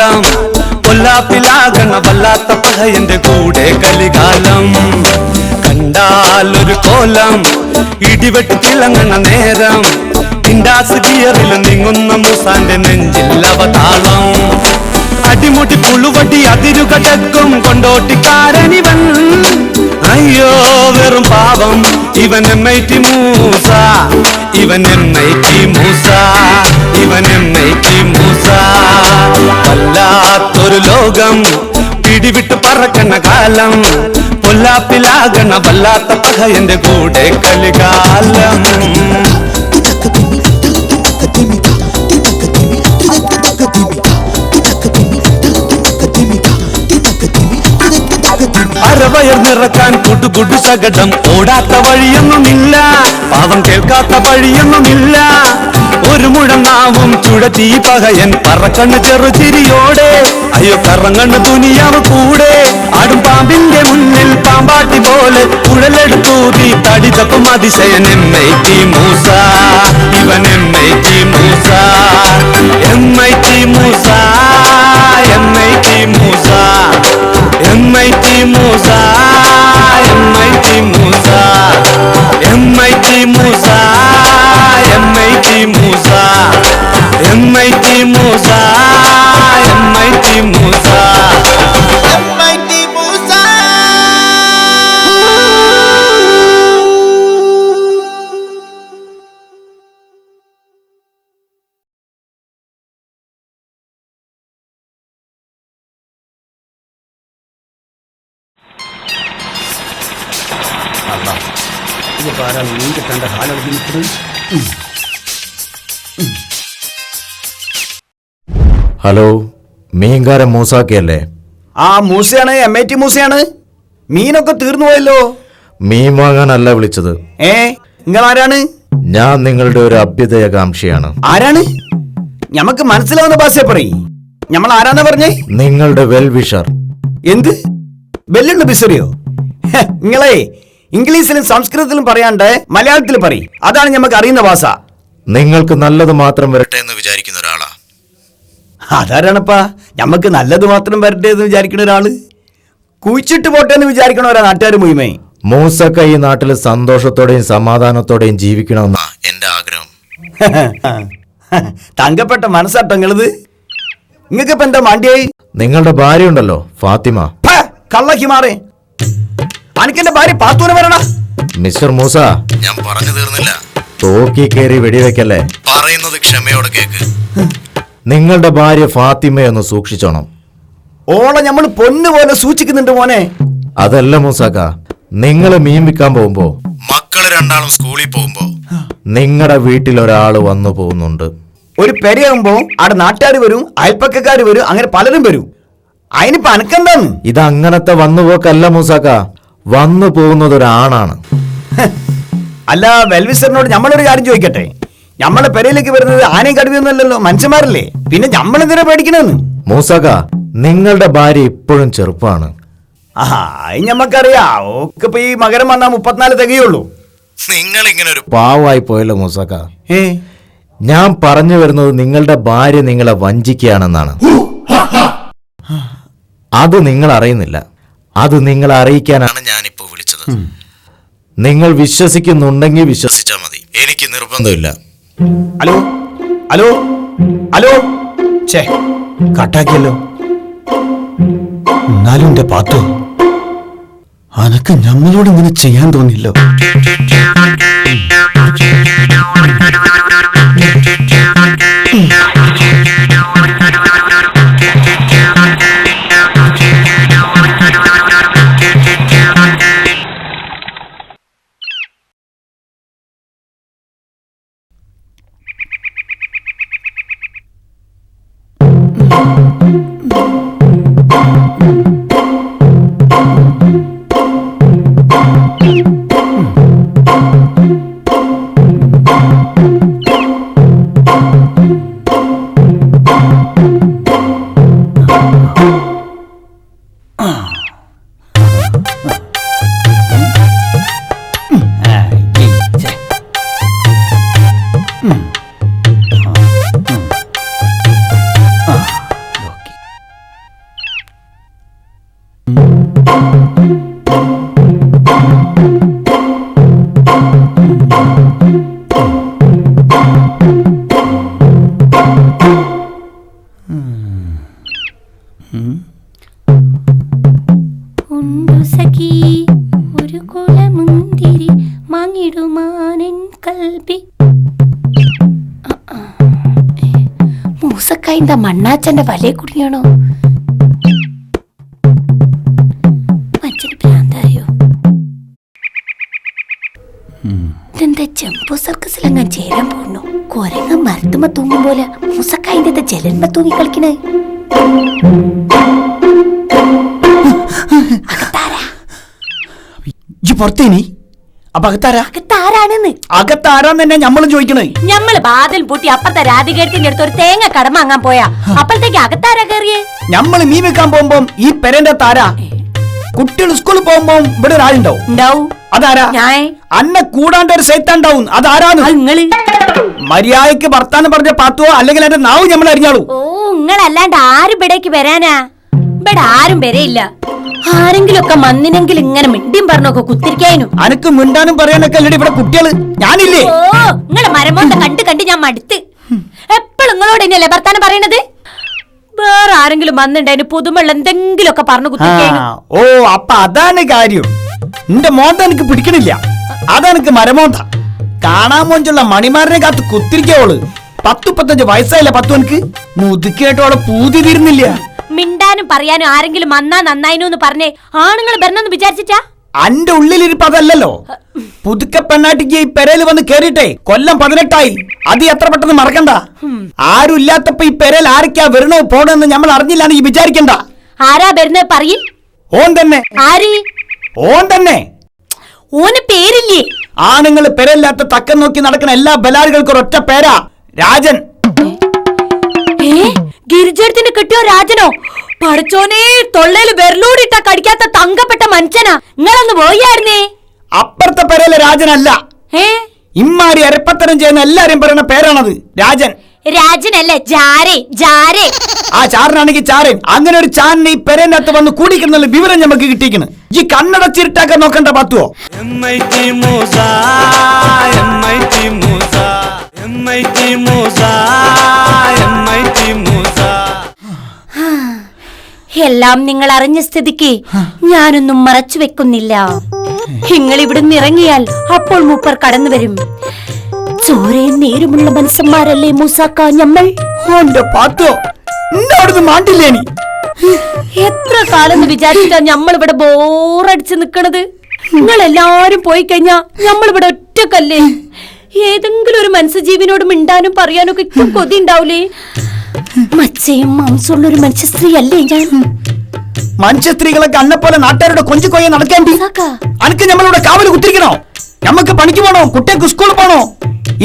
കാലം. കൊല്ലാപ്പിലാകണ വല്ലാത്ത പകയന്റെ കൂടെ കലികാലം കണ്ടാലൊരു കോലം. ഇടിവെട്ട് തിളങ്ങണ നേരം. ഇൻഡാസ് ഗിയറിൽ നീങ്ങുന്ന മുസാന്റെ നെഞ്ചിൽ അവതാളം. അടിമുടി പുളുവടി അതിരുകടക്കും കൊണ്ടോട്ടിക്കാരനിവൻ അയ്യോ വെറും പാപം ഇവൻ എം ഐ ടി മൂസ ഇവൻ എം ഐ ടി മൂസ ഇവൻ എം ഐ ടി മൂസ വല്ലാത്തൊരു ലോകം പിടിവിട്ട് പറക്കണ കാലം പൊല്ലാപ്പിലാകണ വല്ലാത്ത പക എന്റെ കൂടെ കളികാലം അരവയർ നിറക്കാൻ കുടുകുടു ശകടം. ഓടാത്ത വഴിയൊന്നുമില്ല. പാവം കേൾക്കാത്ത വഴിയൊന്നുമില്ല. ഒരു മുഴങ്ങാവും ചുഴത്തി പകയൻ. പറക്കണ്ണ് ചെറുചിരിയോടെ അയ്യോ കറങ്ങണ്ണ് തുനിയാവ് കൂടെ. ആടും പാമ്പിന്റെ മുന്നിൽ പാമ്പാട്ടി പോലെ കുഴലെടുത്തൂതി തടി അതിശയൻ ടി മൂസ. ഇവൻ MIT Moosa. MIT Moosa. Hello മീൻകാരൻ മൂസാക്കിയല്ലേ? ആ മൂസയാണ് എം ഐ ടി മൂസയാണ്. മീനൊക്കെ തീർന്നു പോയല്ലോ. മീൻ വാങ്ങാനല്ല വിളിച്ചത്. ഏ നിങ്ങൾ ആരാണ് ഞാൻ നിങ്ങളുടെ ഒരു അഭ്യുദയകാംക്ഷിയാണ്. ആരാണ്? ഞമ്മക്ക് മനസ്സിലാവുന്ന ഭാഷ പറയും. ഞമ്മൾ ആരാന്നാ പറഞ്ഞേ? നിങ്ങളുടെ വെൽ വിഷർ. എന്ത്? വെല്ലുണ്ട് ബിസറിയോ നിങ്ങളെ ഇംഗ്ലീഷിലും സംസ്കൃതത്തിലും പറയാണ്ട് മലയാളത്തിൽ പറയും. അതാണ് ഞമ്മക്ക് അറിയുന്ന ഭാഷ. നിങ്ങൾക്ക് നല്ലത് മാത്രം വരട്ടെ എന്ന് വിചാരിക്കുന്ന അതാരാണപ്പാ? ഞമ്മക്ക് നല്ലത് മാത്രം വരട്ടെ എന്ന് വിചാരിക്കുന്ന ഒരാൾ? കുഴിച്ചിട്ട് പോട്ടെ എന്ന് വിചാരിക്കണ ഒരാ നാട്ടുകാർ മുഴുമേ മൂസക്ക ഈ നാട്ടിൽ സന്തോഷത്തോടെയും സമാധാനത്തോടെയും ജീവിക്കണമെന്നാ എന്റെ ആഗ്രഹം. തങ്കപ്പെട്ട മനസ്സാട്ടോ നിങ്ങളത്? നിങ്ങൾക്ക് ഇപ്പൊ എന്താ മാണ്ടിയായി? നിങ്ങളുടെ ഭാര്യ ഉണ്ടല്ലോ ഫാത്തിമ. കള്ളക്കി മാറേ. അനക്കെന്റെ ഭാര്യ പാത്തൂനെ വരണ? മിസ്റ്റർ മൂസ. ഞാൻ പറഞ്ഞു തീർന്നില്ല. തോക്കി കയറി വെടിവെക്കല്ലേ? പറയുന്നത് ക്ഷമയോടെ കേക്ക്. നിങ്ങളുടെ ഭാര്യ ഫാത്തിമയൊന്ന് സൂക്ഷിച്ചോണം. ഓളെ നമ്മൾ പൊന്നു പോലെ സൂക്ഷിക്കുന്നുണ്ട് മോനെ. അതല്ല മൂസാക്ക നിങ്ങൾ മീൻ വിൽക്കാൻ പോകുമ്പോ മക്കൾ രണ്ടാളും സ്കൂളിൽ പോകുമ്പോ. നിങ്ങളുടെ വീട്ടിൽ ഒരാൾ വന്നു പോകുന്നുണ്ട്. ഒരു പെരയാകുമ്പോ അവിടെ നാട്ടുകാർ വരും അയൽപ്പക്കാർ വരും അങ്ങനെ പലരും വരും. അതിനിപ്പോ അനക്കെന്താന്ന് ഇത് അങ്ങനത്തെ വന്നു പോക്കല്ല മൂസാക്ക വന്നു പോകുന്നത് ഒരാണാണ് അല്ല വെൽവിസറിനോട് നമ്മളൊരു കാര്യം ചോദിക്കട്ടെ? നമ്മളെ പെരയിലേക്ക് വരുന്നത് ആനയും കടുവയൊന്നുമല്ലല്ലോ മനുഷ്യന്മാരല്ലേ? പിന്നെ നമ്മളെന്തിനാ പേടിക്കണെന്ന് മൂസക നിങ്ങളുടെ ഭാര്യ ഇപ്പോഴും ചെറുപ്പമാണ് ആ അത് ഞമ്മക്കറിയാം. ഓക്ക് ഇപ്പൊ ഈ മകരം വന്നാ മുപ്പത്തിനാല് തികയുള്ളൂ. നിങ്ങൾ ഇങ്ങനെ ഒരു പാവമായി പോയല്ലോ മൂസക ഏ? ഞാൻ പറഞ്ഞു വരുന്നത് നിങ്ങളുടെ ഭാര്യ നിങ്ങളെ വഞ്ചിക്കുകയാണെന്നാണ്. അത് നിങ്ങൾ അറിയുന്നില്ല. അത് നിങ്ങളെ അറിയിക്കാനാണ് ഞാനിപ്പോ വിളിച്ചത്. നിങ്ങൾ വിശ്വസിക്കുന്നുണ്ടെങ്കിൽ വിശ്വസിച്ചാൽ മതി. എനിക്ക് നിർബന്ധമില്ല. ഹലോ? ഹലോ? ഹലോ? ചേ കട്ടാക്കിയല്ലോ. എന്നാലും എന്റെ പാത്തു. അനക്ക് നമ്മളോട് ഇങ്ങനെ ചെയ്യാൻ തോന്നില്ലോ കുടുങ്ങിയാണോ മനുഷ്യന് ഭ്രാന്തായോ? ഇതെന്താ ചെമ്പോ സർക്കസിൽ അങ്ങ് ചേരാൻ പോകുന്നു കൊരങ്ങ മരത്തുമ്മ തൂങ്ങും പോലെ മുസക്കായിന്റെ ജലന്മ തൂങ്ങി കളിക്കണേ. അകത്താരാ? ഈ പുറത്തേനി. അപ്പൊ അകത്താരാ? അകത്താരാണെന്ന്. അകത്താരാന്ന് തന്നെ നമ്മളും ചോദിക്കണേ. ഞമ്മൾ ബാതിൽ പൂട്ടി അപ്പത്തെ രാധികേരത്തിന്റെ അടുത്ത് ഒരു തേങ്ങ വാങ്ങാൻ പോയാ. അപ്പോഴത്തേക്ക് അകത്താരാ കയറിയേ നമ്മൾ മീൻ വെക്കാൻ പോകുമ്പോ ഈ പെരന്റെ താര കുട്ടികൾ സ്കൂളിൽ പോകുമ്പോ ഇവിടെ ഒരാളുണ്ടാവും ഉണ്ടാവൂ. അതാരാ? ഞാൻ അന്നെ കൂടാണ്ട് ഒരു സൈത്താണ്ടാവും അതാരാന്ന് മര്യാദയ്ക്ക് വർത്താനം പറഞ്ഞ പാത്തോ അല്ലെങ്കിൽ എന്റെ നാവ് ഞമ്മൾ അറിഞ്ഞാളൂ ഓ നിങ്ങളല്ലാണ്ട് ആരും ഇവിടേക്ക് വരാനാ? ഇവിടെ ആരും വരയില്ല. ആരെങ്കിലും ഒക്കെ മന്നിനെങ്കിലും ഇങ്ങനെ മിണ്ടിയും പറഞ്ഞൊക്കെ കുത്തിരിക്കാനും അനക്ക് മിണ്ടാനും പറയാനൊക്കെ അല്ലേ ഇവിടെ കുട്ടികൾ. ഞാനില്ലേ? ഓ നിങ്ങളെ മരമോന്ത കണ്ട് കണ്ട് ഞാൻ മടുത്ത്. എപ്പോഴും നിങ്ങളോട് തന്നെയല്ലേ ഭർത്താനം പറയണത്? വേറെ ആരെങ്കിലും വന്നിണ്ടായിന് പുതുമുള്ള എന്തെങ്കിലും ഒക്കെ പറഞ്ഞു ആ, ഓ അപ്പൊ അതാണ് കാര്യം. നിന്റെ മോന്ത എനിക്ക് പിടിക്കണില്ല. അതെനിക്ക് മരമോന്ത. കാണാൻ മോഞ്ചുള്ള മണിമാരനെ കാത്ത് കുത്തിരിക്കോൾ പത്തു പത്തഞ്ച് വയസ്സായില്ല പത്തു എനിക്ക് അവളെ പൂതി തീരുന്നില്ല. മിണ്ടാനും പറയാനും ആരെങ്കിലും വന്നാ നന്നായിനു എന്ന് പറഞ്ഞേ ആണുങ്ങൾ വരണമെന്ന് വിചാരിച്ചിട്ടാ? അന്റെ ഉള്ളിലിരിപ്പ് അതല്ലല്ലോ. പുതുക്ക പെണ്ണാട്ടിക്ക് ഈ പെരയിൽ വന്ന് കേറിയിട്ടേ കൊല്ലം പതിനെട്ടായി. അത് എത്ര പെട്ടെന്ന് മറക്കണ്ട. ആരും ഇല്ലാത്തപ്പോ ഈ പെരയിൽ ആരൊക്കെയാ വരണോ പോണെന്ന് നമ്മൾ അറിഞ്ഞില്ലാന്ന് ഈ വിചാരിക്കണ്ട. ആരാ വരുന്നത് പറയിൽ ഓൻ തന്നെ. ആര്? ഓൻ തന്നെ. ഓന് പേരില്ലേ? ആണുങ്ങൾ പെരയില്ലാത്ത തക്കം നോക്കി നടക്കുന്ന എല്ലാ ബലാറുകൾക്കും ഒരൊറ്റ പേരാ. രാജൻ. ഏ? ഗിരിജടത്തിന് കിട്ടിയോ രാജനോ? പടച്ചോനെ തൊള്ളയിൽ വെരലൂടിട്ട കടിക്കാത്ത തങ്കപ്പെട്ട മനുഷ്യനാ. നിങ്ങളൊന്ന് പോയായിരുന്നേ? അപ്പുറത്തെ പേരല്ല രാജനല്ല. ഏ? ഇമ്മാരി അരപ്പത്തരം ചെയ്യുന്ന എല്ലാരും പറയുന്ന പേരാണത്. രാജൻ. രാജനല്ലേ? ജാരേ ജാരേ. ആ ചാറിനാണെങ്കിൽ ചാരൻ. അങ്ങനെ ഒരു ചാറിന് ഈ പെരേനകത്ത് വന്ന് കൂടിക്കുന്ന വിവരം നമുക്ക് കിട്ടിയിരിക്കുന്നു ഈ കണ്ണടച്ചിരുട്ടാക്കാൻ നോക്കണ്ട പത്തുവോ? എല്ലാം നിങ്ങൾ അറിഞ്ഞ സ്ഥിതിക്ക് ഞാനൊന്നും മറച്ചു വെക്കുന്നില്ല. നിങ്ങൾ ഇവിടുന്ന് ഇറങ്ങിയാൽ അപ്പോൾ മൂപ്പർ കടന്നു വരും ചോരയും നേരുമുള്ള മനുഷ്യന്മാരല്ലേ മൂസാക്ക ഞമ്മൾ? ഓന്റെ പാത്തോ ഇന്ന അവിടുന്ന് മാണ്ടില്ലേ നീ? എത്ര കാലം എന്ന് വിചാരിച്ചിട്ടാ ഞമ്മൾ ഇവിടെ ബോറടിച്ച് നിക്കണത്? നിങ്ങൾ എല്ലാരും പോയി കഴിഞ്ഞാ ഞമ്മൾ ഇവിടെ ഒറ്റക്കല്ലേ? ഏതെങ്കിലും ഒരു മത്സ്യജീവിനോട് മിണ്ടാനും പറയാനും ഒക്കെ ഇപ്പം കൊതി ഉണ്ടാവൂലേ മച്ചയും മാംസമുള്ള ഒരു മനുഷ്യ സ്ത്രീ അല്ലേ ഞാൻ? മനുഷ്യ സ്ത്രീകളെ അന്നെ പോലെ നാട്ടുകാരുടെ കൊഞ്ചു കൊയ്യ നടക്കേണ്ടി അനക്ക് നമ്മളിവിടെ കാവൽ കുത്തിരിക്കണോ? നമ്മക്ക് പണിക്ക് പോണോ? കുട്ടികൾക്ക് സ്കൂളിൽ പോണോ?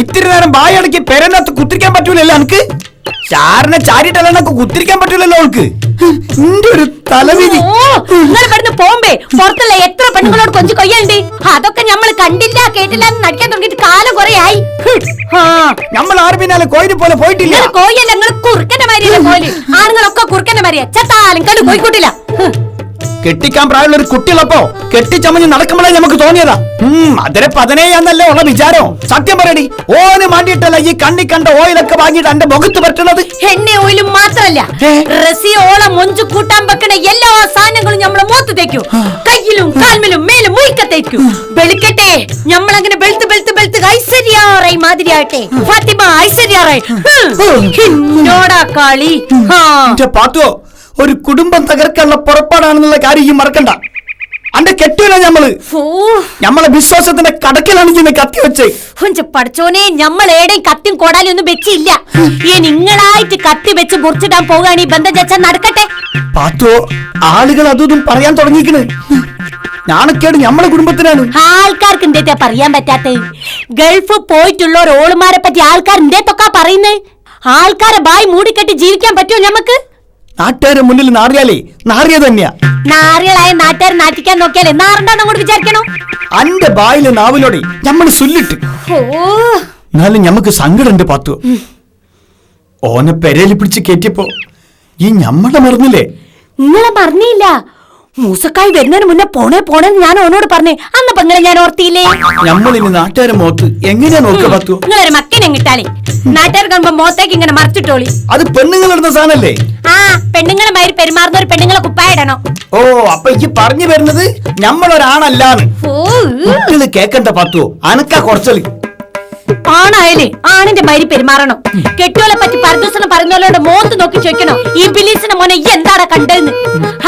ഇത്തിരി നേരം ബായ അടക്കി പെരനകത്ത് കുത്തിരിക്കാൻ പറ്റൂലല്ലോ അനക്ക്? ചാറിനെ ചാരിട്ടല്ല എനക്ക് കുത്തിരിക്കാൻ പറ്റൂലല്ലോ അവൾക്ക്? നിന്റെ ഒരു തലവിധി ഓ നിങ്ങൾ ഇവിടുന്ന് പോകുമ്പേ പുറത്തുള്ള എത്ര പെണ്ണുങ്ങളോട് കൊഞ്ചു കൊയ്യണ്ടേ അതൊക്കെ കണ്ടില്ല കേട്ടില്ല നടിക്കാൻ തുടങ്ങിയിട്ട് കാലം കുറെ ആയി. നമ്മൾ ആര് പിന്നാലെ കോയിനെ പോലെ പോയിട്ടില്ല. കോയല്ല നിങ്ങൾ കുറുക്കന്റെ മാരിയല്ലേ പോലെ ആണുങ്ങളൊക്കെ കുറുക്കന്റെ മാരിയാ. ചത്താലും കണ്ടു പോയിക്കൂട്ടില്ല. കെട്ടിക്കാൻ പ്രായമുള്ള ഒരു കുട്ടികളപ്പോ കെട്ടിച്ചമഞ്ഞ് നടക്കുമ്പോഴേ നമുക്ക് തോന്നിയതാ. ഉം അതിനെ പതിനേഴാന്നല്ലേ ഉള്ള വിചാരം. സത്യം പറയടി ഓന് മാണ്ടിയിട്ടല്ല ഈ കണ്ണി കണ്ട ഓയിലൊക്കെ വാങ്ങിയിട്ട് എന്റെ മുഖത്ത് പറ്റണത് എന്നെ ഓയിലും മാത്രല്ല? റസി ഓളം മൊഞ്ചു കൂട്ടാൻ വെക്കണ എല്ലാ സാധനങ്ങളും നമ്മളെ മൂത്ത് തേക്കും. കയ്യിലും കാൽമിലും മേലും മുയിക്ക തേക്കും. വെളുക്കട്ടെ നമ്മളങ്ങനെ വെളുത്ത് വെളുത്ത് വെളുത്ത് ഐശ്വര്യാറായി മാതിരിയാട്ടെ ഫാത്തിമ ഐശ്വര്യാറായി എന്നോടാ കളി. പാത്തുവോ ഒരു കുടുംബം തകർക്കാനുള്ള പുറപ്പാടാണെന്നുള്ള കാര്യം ഈ മറക്കണ്ട. അന്റെ കെട്ടൂല ഞമ്മൾ. ഞമ്മളെ വിശ്വാസത്തിന്റെ കടക്കിലാണ് ഇങ്ങനെ കത്തി വെച്ചേ. ഹുഞ്ച് പടച്ചോനെ ഞമ്മൾ ഏടെയും കത്തിയും കോടാലും ഒന്നും വെച്ചില്ല. ഈ നിങ്ങളായിട്ട് കത്തി വെച്ച് മുറിച്ചിടാൻ പോവുകയാണ് ഈ ബന്ധം ചച്ച നടക്കട്ടെ. പാത്തോ ആളുകൾ അതൊന്നും പറയാൻ തുടങ്ങിക്കണ്. ഞാണക്കേട് ഞമ്മളെ കുടുംബത്തിനാണ്. ആൾക്കാർക്ക് എന്തേറ്റാ പറയാൻ പറ്റാത്ത? ഗൾഫ് പോയിട്ടുള്ള ഓളുമാരെ പറ്റി ആൾക്കാർ എന്തേത്തൊക്കെ പറയുന്നേ? ആൾക്കാരെ ബായി മൂടിക്കെട്ടി ജീവിക്കാൻ പറ്റുമോ നമുക്ക് നാട്ടുകാരെ മുന്നിൽ നാറിയാലേ? നാറിയ തന്നെയാ. നാറികളായ നാട്ടുകാർ നാട്ടിക്കാൻ നോക്കിയാലേ? നാറുണ്ടാന്ന് അങ്ങോട്ട് വിചാരിക്കണോ? അന്റെ ബായിലെ നാവിലോടെ നമ്മൾ സുല്ലിട്ട്. ഓ. എന്നാലും ഞമ്മക്ക് സങ്കടണ്ട് പാത്തു. ഓനെ പെരയിൽ പിടിച്ച് കയറ്റിയപ്പോ ഈ ഞമ്മളെ മറന്നില്ലേ? നിങ്ങളെ മറന്നില്ല. മൂസക്കായി വരുന്നതിന് മുന്നേ പോണേ പോണേന്ന് ഞാൻ ഓനോട് പറഞ്ഞേ. അന്ന് പെങ്ങളെ ഞാൻ ഓർത്തിയില്ലേ? ഞമ്മളിനി നാട്ടുകാരെ മോത്ത് എങ്ങനെയാ നോക്കുക പാത്തു? നിങ്ങളൊരു മക്കനെ കിട്ടാളേ നാട്ടുകാർ കാണുമ്പോ മോത്തേക്ക് ഇങ്ങനെ മറിച്ചിട്ടോളി. അത് പെണ്ണുങ്ങളിടുന്ന സാധനല്ലേ? ആ പെണ്ണുങ്ങളെ മാതിരി പെരുമാറുന്ന ഒരു പെണ്ണുങ്ങളെ കുപ്പായിടണോ ഓ അപ്പൊ എനിക്ക് പറഞ്ഞു വരുന്നത് ഞമ്മളൊരാണല്ലാന്ന് ഓ കുട്ടികൾ കേക്കണ്ട പാത്തു അനക്ക കുറച്ചൽ. ആണായാലേ ആണിന്റെ മാതിരി പെരുമാറണം. കെട്ടിയോളെ പറ്റി പരദൂഷണം പറയുന്നവരോട് മോത്ത് നോക്കി ചോദിക്കണോ. ഈ ബിലീസിന്റെ മോനെ ഈ എന്താടാ കണ്ടതെന്ന്?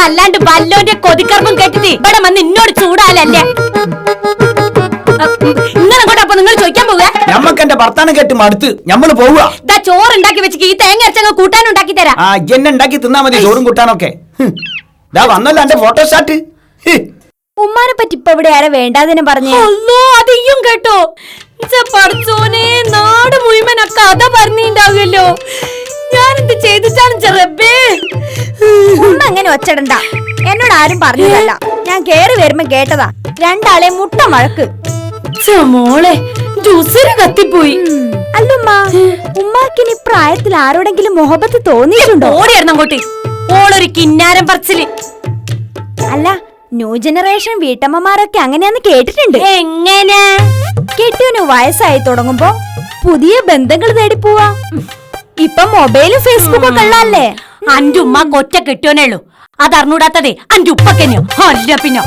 അല്ലാണ്ട് വല്ലോന്റെ കൊതിക്കർമ്മം കേട്ടിട്ട് ഇവിടെ വന്ന് ഇന്നോട് ചൂടാലല്ലേ? ഇങ്ങനെ അങ്ങോട്ടപ്പൊ നിങ്ങൾ ചോദിക്കാൻ പോവുക? ഞമ്മക്ക് എന്റെ ഭർത്താനം കേട്ട് മടുത്ത് ഞമ്മൾ പോവുക. ചോറ് ഉണ്ടാക്കി വെച്ചിട്ട് ഈ തേങ്ങ അരച്ചങ്ങ് കൂട്ടാനുണ്ടാക്കി തരാം. ആ എന്നെ ഉണ്ടാക്കി തിന്നാ മതി ചോറും കൂട്ടാനൊക്കെ. ദാ വന്നല്ലോ എന്റെ ഫോട്ടോസ്റ്റാറ്റ് ഉമ്മാനെ പറ്റി ഇപ്പൊ ഇവിടെ ആരെ വേണ്ടാതിനെ പറഞ്ഞു? അല്ലോ അതെയ്യും കേട്ടോ. പഠിച്ചോനെ നാട് മുഴുവൻ ആ കഥ പറഞ്ഞിണ്ടാവുമല്ലോ. ഞാനെന്ത് ചെയ്തിട്ടാണ് ചെറബേ ഉമ്മ അങ്ങനെ ഒച്ചടണ്ട. എന്നോട് ആരും പറഞ്ഞതല്ല. ഞാൻ കേറി വരുമ്പോ കേട്ടതാ. രണ്ടാളെ മുട്ട മഴക്ക് മോളെ ജ്യൂസിന് കത്തിപ്പോയി. അല്ലുമ്മ ഉമ്മാക്കിനി പ്രായത്തിൽ ആരോടെങ്കിലും മുഹബത്ത് തോന്നിയിട്ടുണ്ടോ? ഓടിയായിരുന്നു അങ്ങോട്ട്. ഓളൊരു കിന്നാരം പറച്ചിൽ. അല്ല ന്യൂ ജനറേഷൻ വീട്ടമ്മമാരൊക്കെ അങ്ങനെയാന്ന് കേട്ടിട്ടുണ്ട്. എങ്ങനെ? കെട്ടിയവന് വയസ്സായി തുടങ്ങുമ്പോ പുതിയ ബന്ധങ്ങൾ തേടി പോവാ. ഇപ്പൊ മൊബൈലും ഫേസ്ബുക്കും ഒക്കെ ഉള്ളല്ലേ അന്റെ ഉമ്മ കൊറ്റ കെട്ടിയോനേ ഉള്ളൂ. അതറിഞ്ഞൂടാത്തതേ അന്റെ ഉപ്പക്കന്നെയോ? അല്ല പിന്നോ.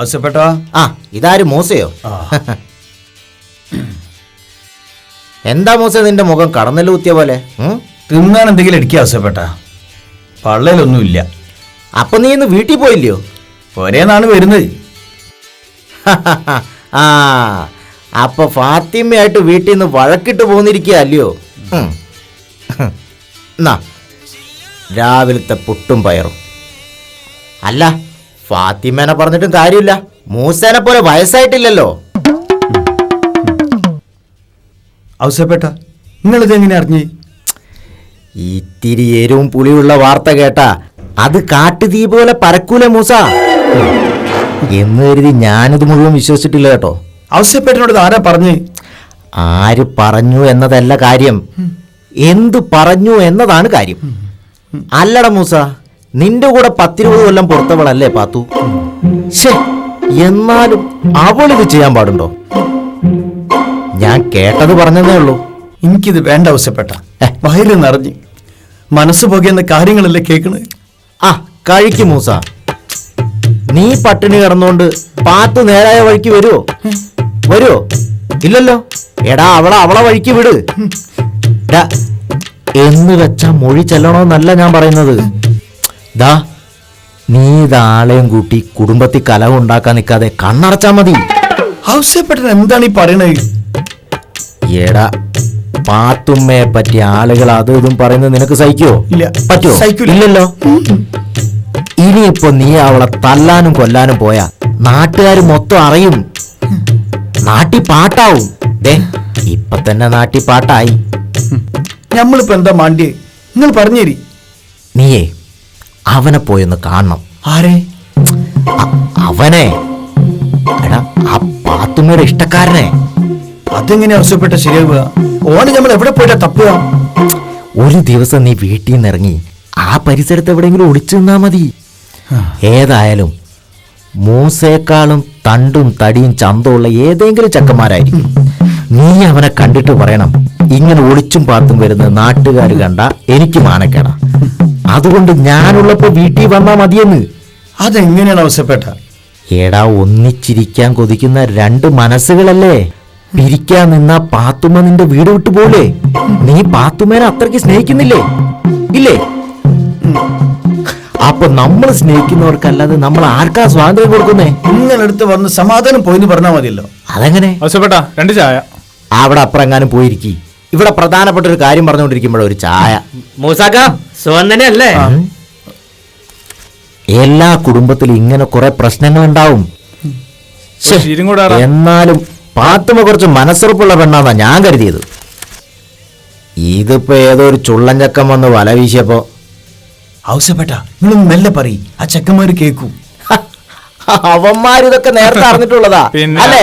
അവസരപ്പെട്ടോ ആ ഇതാര് മൂസയോ? എന്താ മൂസ നിന്റെ മുഖം കടന്നലൂത്തിയ പോലെ? തിന്നാൻ എന്തെങ്കിലും അടിക്കുക അവസരപ്പെട്ട പള്ളയിലൊന്നുമില്ല. അപ്പൊ നീ ഇന്ന് വീട്ടിൽ പോയില്ലയോ? ഒരേന്നാണ് വരുന്നത്. ആ അപ്പൊ ഫാത്തിമയായിട്ട് വീട്ടിൽ നിന്ന് വഴക്കിട്ട് പോന്നിരിക്കുക അല്ലയോ. എന്നാ രാവിലത്തെ പുട്ടും പയറും. അല്ല ഫാത്തിമേനെ പറഞ്ഞിട്ടും കാര്യമില്ല. മൂസേനെ പോലെ വയസ്സായിട്ടില്ലല്ലോ. അവസപ്പെട്ട നിങ്ങളിത് എങ്ങനെ അറിഞ്ഞു? ഇത്തിരി എരിവും പുളിയുള്ള വാർത്ത കേട്ടാ. അത് കാട്ടുതീ പോലെ പരക്കൂല മൂസ? എന്ന് കരുതി ഞാനിത് മുഴുവൻ വിശ്വസിച്ചിട്ടില്ല കേട്ടോ. അവസ്യപ്പെട്ടിനോട് ആരാ പറഞ്ഞു? ആര് പറഞ്ഞു എന്നതല്ല കാര്യം. എന്തു പറഞ്ഞു എന്നതാണ് കാര്യം. അല്ലട മൂസ. നിന്റെ കൂടെ പത്തിരുപത് കൊല്ലം പുറത്തവളല്ലേ പാത്തു? ശേ എന്നാലും അവളിത് ചെയ്യാൻ പാടുണ്ടോ? ഞാൻ കേട്ടത് പറഞ്ഞതേ ഉള്ളൂ. എനിക്കിത് വേണ്ട ആവശ്യപ്പെട്ട. വയറ് നിറഞ്ഞ്. മനസ്സ് പോകുന്ന കാര്യങ്ങളല്ലേ കേൾക്കണത് ആ കഴിക്കും മൂസ. നീ പട്ടിണി കിടന്നുകൊണ്ട് പാത്ത് നേരായ വഴിക്ക് വരുവോ? വരുവോ? ഇല്ലല്ലോ. എടാ അവളെ അവളെ വഴിക്ക് വിട്. എന്ന് വെച്ചാ മൊഴി ചെല്ലണോന്നല്ല ഞാൻ പറയുന്നത്. ദാ നീ ഇതാളെയും കൂട്ടി കുടുംബത്തിൽ കലഹം ഉണ്ടാക്കാൻ നിൽക്കാതെ കണ്ണടച്ചാ മതി. എന്താണ് ഈ പറയണത്? എടാ പാത്തുമ്മയെ പറ്റി ആളുകൾ അതും ഇതും പറയുന്നത് നിനക്ക് സഹിക്കോ ഇല്ല. പറ്റോ. ഇല്ലല്ലോ. ഇനിയിപ്പോ നീ അവളെ തല്ലാനും കൊല്ലാനും പോയാ നാട്ടുകാർ മൊത്തം അറിയും. നാട്ടി പാട്ടാവും. ദേ ഇപ്പൊ തന്നെ നാട്ടി പാട്ടായി. നമ്മളിപ്പോ എന്താ മാണ്ടിയേ? നിങ്ങൾ പറഞ്ഞേരി. നീയേ അവനെ പോയൊന്ന് കാണണം. ആരെ? അവനെ. എടാ ആ പാത്തുമ്മയുടെ ഇഷ്ടക്കാരനെ. അതെങ്ങനെ അവസരപ്പെട്ട ശരിയാവുക? ഓന് നമ്മൾ എവിടെ പോയിട്ടാ തപ്പുക? ഒരു ദിവസം നീ വീട്ടിൽ നിന്ന് ഇറങ്ങി ആ പരിസരത്ത് എവിടെയെങ്കിലും ഒളിച്ചു നിന്നാ മതി. ഏതായാലും മൂസേക്കാളും തണ്ടും തടിയും ചന്തമുള്ള ഏതെങ്കിലും ചക്കന്മാരായിരിക്കും. നീ അവനെ കണ്ടിട്ട് പറയണം ഇങ്ങനെ ഒളിച്ചും പാത്തും വരുന്ന നാട്ടുകാർ കണ്ട എനിക്ക് മാനക്കേട. അതുകൊണ്ട് ഞാനുള്ളപ്പോ വീട്ടിൽ വന്നാ മതിയെന്ന്. അതെങ്ങനെയാണ് അവസരപ്പെട്ട എടാ ഒന്നിച്ചിരിക്കാൻ കൊതിക്കുന്ന രണ്ട് മനസ്സുകളല്ലേ? പിരിക്കാൻ നിന്ന പാത്തുമ്മ നിന്റെ വീട് വിട്ടു പോലെ നീ പാത്തുമ്മേനെ അത്രയ്ക്ക് സ്നേഹിക്കുന്നില്ലേ? ഇല്ലേ? അപ്പൊ നമ്മൾ സ്നേഹിക്കുന്നവർക്കല്ലാതെ നമ്മൾ ആർക്കാ സ്വാതന്ത്ര്യം കൊടുക്കുന്നേ? നിങ്ങളെടുത്ത് വന്ന് സമാധാനം പോയിന്ന് പറഞ്ഞാൽ മതിയല്ലോ. അതെങ്ങനെ? രണ്ട് ചായ. അവിടെ അപ്പുറം പോയിരിക്കി. ഇവിടെ പ്രധാനപ്പെട്ട ഒരു കാര്യം പറഞ്ഞുകൊണ്ടിരിക്കുമ്പോഴൊരു ചായ. മൂസാക്ക സുഖം തന്നെയല്ലേ? എല്ലാ കുടുംബത്തിലും ഇങ്ങനെ കുറെ പ്രശ്നങ്ങൾ ഉണ്ടാവും എന്നാലും പാത്തുമ കുറച്ച് മനസ്സുറപ്പുള്ള പെണ്ണാന്നാ ഞാൻ കരുതിയത്. ഇതിപ്പോ ഏതോ ഒരു ചുള്ളഞ്ചക്കം വന്ന് വല വീശിയപ്പോ ആവശ്യപ്പെട്ട നിങ്ങളൊന്ന് മെല്ലെ പറയും. ആ ചെക്കന്മാര് കേക്കൂ. അവന്മാരിതൊക്കെ നേരത്തെ അറിഞ്ഞിട്ടുള്ളതാ. അല്ലേ?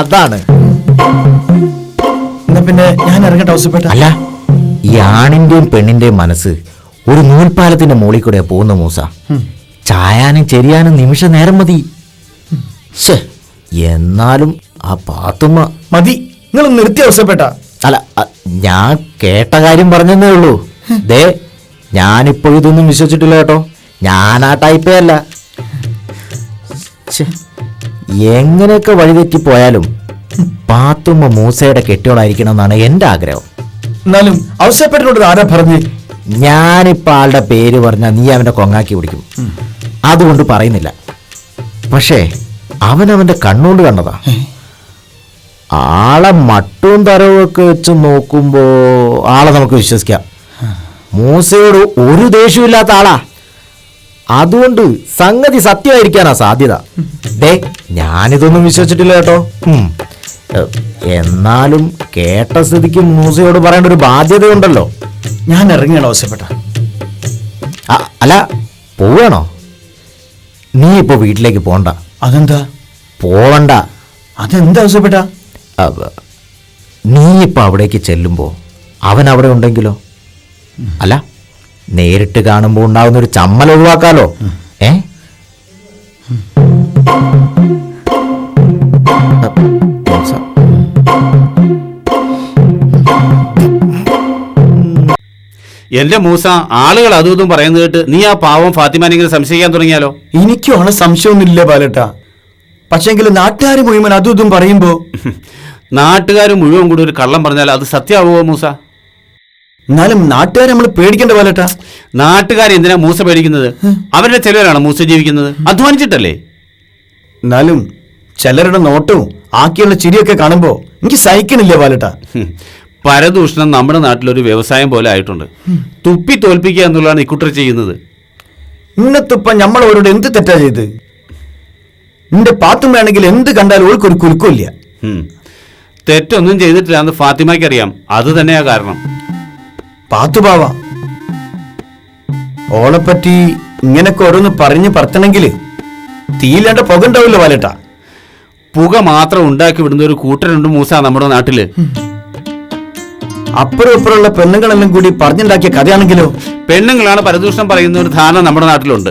അതാണ്. എന്നാ പിന്നെ ഞാൻ ഇറങ്ങട്ടെ ആവശ്യപ്പെട്ട അല്ല ഈ ആണിന്റെയും പെണ്ണിന്റെയും മനസ്സ് ഒരു നൂൽപ്പാലത്തിന്റെ മുകളിൽ കൂടെ പോകുന്ന മൂസ. ചായാനും ചെരിയാനും നിമിഷ നേരം മതി. എന്നാലും ആ പാത്തുമ്മ മതി. നിങ്ങൾ നിർത്തി അവസരപ്പെട്ട. അല്ല ഞാൻ കേട്ട കാര്യം പറഞ്ഞതേ ഉള്ളൂ. ദേ ഞാനിപ്പോ ഇതൊന്നും വിശ്വസിച്ചിട്ടില്ല കേട്ടോ. ഞാൻ ആ ടൈപ്പേ അല്ല. എങ്ങനെയൊക്കെ വഴിതെറ്റി പോയാലും പാത്തുമ്മ മൂസയുടെ കെട്ടിയോളായിരിക്കണം എന്നാണ് എന്റെ ആഗ്രഹം. എന്നാലും ഇത് ആരാ പറഞ്ഞു? ഞാനിപ്പോ ആളുടെ പേര് പറഞ്ഞാൽ നീ അവന്റെ കൊങ്ങാക്കി പിടിക്കും. അതുകൊണ്ട് പറയുന്നില്ല. പക്ഷേ അവൻ അവന്റെ കണ്ണുകൊണ്ട് കണ്ടതാ. ആളെ മട്ടും തരവും ഒക്കെ വെച്ച് നോക്കുമ്പോ ആളെ നമുക്ക് വിശ്വസിക്കാം. മൂസയോട് ഒരു ദേഷ്യമില്ലാത്ത ആളാ. അതുകൊണ്ട് സംഗതി സത്യമായിരിക്കാനാ സാധ്യത. ദേ ഞാനിതൊന്നും വിശ്വസിച്ചിട്ടില്ല കേട്ടോ. എന്നാലും കേട്ട സ്ഥിതിക്ക് മൂസയോട് പറയേണ്ട ഒരു ബാധ്യതയുണ്ടല്ലോ ഞാൻ ഇറങ്ങിയാണ് ആവശ്യപ്പെട്ട അല്ല പോവാണോ നീ ഇപ്പോൾ വീട്ടിലേക്ക് പോണ്ട. അതെന്താ? പോവണ്ട. അതെന്താ ആവശ്യപ്പെട്ട നീ ഇപ്പൊ അവിടേക്ക് ചെല്ലുമ്പോൾ അവൻ അവിടെ ഉണ്ടെങ്കിലോ? അല്ല നേരിട്ട് കാണുമ്പോൾ ഉണ്ടാകുന്ന ഒരു ചമ്മൽ ഒഴിവാക്കാലോ? ഏ? എന്റെ മൂസ ആളുകൾ അതും ഇതും പറയുന്നത് കേട്ട് നീ ആ പാവം ഫാത്തിമാനെങ്കിലും സംശയിക്കാൻ തുടങ്ങിയാലോ? എനിക്കും ആണ് സംശയമൊന്നുമില്ല ബാലേട്ടാ. പക്ഷെങ്കിൽ നാട്ടുകാർ മുഴുവൻ അതും ഇതും പറയുമ്പോ നാട്ടുകാർ മുഴുവൻ കൂടി ഒരു കള്ളം പറഞ്ഞാൽ അത് സത്യമാവുമോ മൂസ? എന്നാലും നാട്ടുകാരെ നമ്മൾ പേടിക്കേണ്ട ബാലേട്ടാ. നാട്ടുകാർ എന്തിനാ മൂസ പേടിക്കുന്നത്? അവരുടെ ചിലവരാണ് മൂസ ജീവിക്കുന്നത്? അധ്വാനിച്ചിട്ടല്ലേ? എന്നാലും ചിലരുടെ നോട്ടവും ആക്കിയുള്ള ചിരിയൊക്കെ കാണുമ്പോ എനിക്ക് സഹിക്കണില്ല ബാലേട്ടാ. ഹും. പരദൂഷണം നമ്മുടെ നാട്ടിലൊരു വ്യവസായം പോലെ ആയിട്ടുണ്ട്. തുപ്പി തോൽപ്പിക്കുക എന്നുള്ളതാണ് ഇക്കുട്ടർ ചെയ്യുന്നത്. ഇന്നത്തിപ്പം നമ്മൾ അവരോട് എന്ത് തെറ്റാ ചെയ്ത്? നിന്റെ പാത്തും വേണമെങ്കിൽ എന്ത് കണ്ടാലും ഓൾക്കൊരു ഒരു കുരുക്കില്ല തെറ്റൊന്നും ചെയ്തിട്ടില്ല എന്ന് ഫാത്തിമയ്ക്ക് അറിയാം. അത് തന്നെയാ കാരണം. പാത്തുബാവ ഓളെപ്പറ്റി ഇങ്ങനൊക്കെ ഓരോന്ന് പറഞ്ഞ് പറത്തണമെങ്കിൽ തീയില്ലാണ്ട പുക ഉണ്ടാവില്ല വാലട്ടാ. പുക മാത്രം ഉണ്ടാക്കി വിടുന്ന ഒരു കൂട്ടരുണ്ട് മൂസ നമ്മുടെ നാട്ടിൽ. അപ്പുറം ഇപ്പുറമുള്ള പെണ്ണുങ്ങളെല്ലാം കൂടി പറഞ്ഞുണ്ടാക്കിയ കഥയാണെങ്കിലോ? പെണ്ണുങ്ങളാണ് പരദൂഷണം പറയുന്ന ഒരു ധാരണ നമ്മുടെ നാട്ടിലുണ്ട്.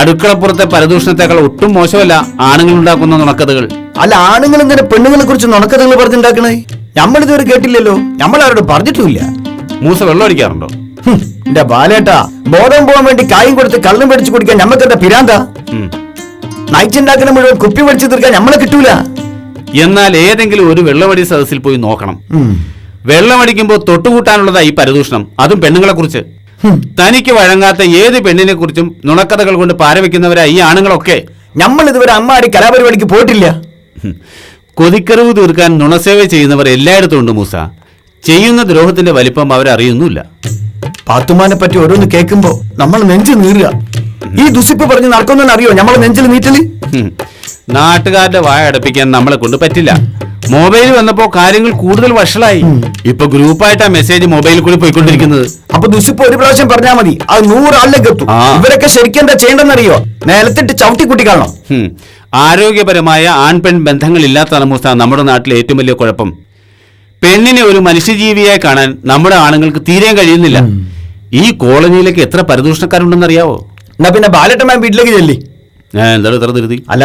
അടുക്കളപ്പുറത്തെ പരദൂഷണത്തെക്കാൾ ഒട്ടും മോശമല്ല ആണുങ്ങൾ ഉണ്ടാക്കുന്ന നുണക്കഥകൾ. അല്ല ആണുങ്ങൾ ഇങ്ങനെ പെണ്ണുങ്ങളെ കുറിച്ച് നുണക്കഥകൾ പറഞ്ഞുണ്ടാക്കണേ? നമ്മളിതുവരെ കേട്ടില്ലല്ലോ. നമ്മൾ ആരോട് പറഞ്ഞിട്ടുമില്ല. മൂസ വെള്ളം അടിക്കാറുണ്ടോ? എന്റെ ബാലേട്ടാ ബോധം പോകാൻ വേണ്ടി കായും കൊടുത്ത് കള്ളും മേടിച്ചു കുടിക്കാൻ നമ്മക്ക് എന്താ പിരാന്ത. നയിച്ചുണ്ടാക്കുന്ന മുഴുവൻ കുപ്പി മേടിച്ചു തീർക്കാൻ നമ്മളെ കിട്ടൂല. എന്നാൽ ഏതെങ്കിലും ഒരു വെള്ളമടി സദസ്സിൽ പോയി നോക്കണം. വെള്ളമടിക്കുമ്പോൾ തൊട്ടുകൂട്ടാനുള്ളതായി പരദൂഷണം. അതും പെണ്ണുങ്ങളെ കുറിച്ച് തനിക്ക് വഴങ്ങാത്ത ഏത് പെണ്ണിനെ കുറിച്ചും നുണക്കഥകൾ കൊണ്ട് പാരവെക്കുന്നവരായി ഈ ആണുങ്ങളൊക്കെ. നമ്മൾ ഇതുവരെ അമ്മാടി കലാപരിപാടിക്ക് പോയിട്ടില്ല. കൊതിക്കറിവ് തീർക്കാൻ നുണസേവ ചെയ്യുന്നവർ എല്ലായിടത്തും ഉണ്ട് മൂസ. ചെയ്യുന്ന ദ്രോഹത്തിന്റെ വലിപ്പം അവരറിയുന്നില്ല പാത്തുമാനെ പറ്റി ഓരോന്ന് കേൾക്കുമ്പോ നമ്മൾ നെഞ്ചു നീറുക. ഈ ദുസിപ്പ് പറഞ്ഞ് നടക്കുന്നറിയോ അറിയോ നമ്മൾ നെഞ്ചിൽ നീറ്റൽ. നാട്ടുകാരുടെ വായ അടപ്പിക്കാൻ നമ്മളെ കൊണ്ട് പറ്റില്ല. മൊബൈൽ വന്നപ്പോ കാര്യങ്ങൾ കൂടുതൽ വഷളായി. ഇപ്പൊ ഗ്രൂപ്പായിട്ടാ മെസ്സേജ് മൊബൈലിൽ കൂടി പോയിക്കൊണ്ടിരിക്കുന്നത്. അപ്പൊ ദുഷിപ്പ് ഒരു പ്രാവശ്യം പറഞ്ഞാൽ മതി. അത് നൂറാളിലേക്ക് എത്തും. ഇവരൊക്കെ ശരിക്കും എന്താ ചെയ്യണ്ടെന്നറിയോ നിലത്തിട്ട് ചവിട്ടി കുട്ടി കാണണം. ആരോഗ്യപരമായ ആൺ പെൺ ബന്ധങ്ങളില്ലാത്ത തലമുറ നമ്മുടെ നാട്ടിലെ ഏറ്റവും വലിയ കുഴപ്പം. പെണ്ണിനെ ഒരു മനുഷ്യജീവിയായി കാണാൻ നമ്മുടെ ആണുങ്ങൾക്ക് തീരെ കഴിയുന്നില്ല. ഈ കോളനിയിലേക്ക് എത്ര പരദൂഷണക്കാരുണ്ടെന്നറിയാവോ? എന്നാ പിന്നെ ബാലട്ടമ്മ വീട്ടിലേക്ക് ചെല്ലി. എന്താണ് ഇത്ര ധൃതി? അല്ല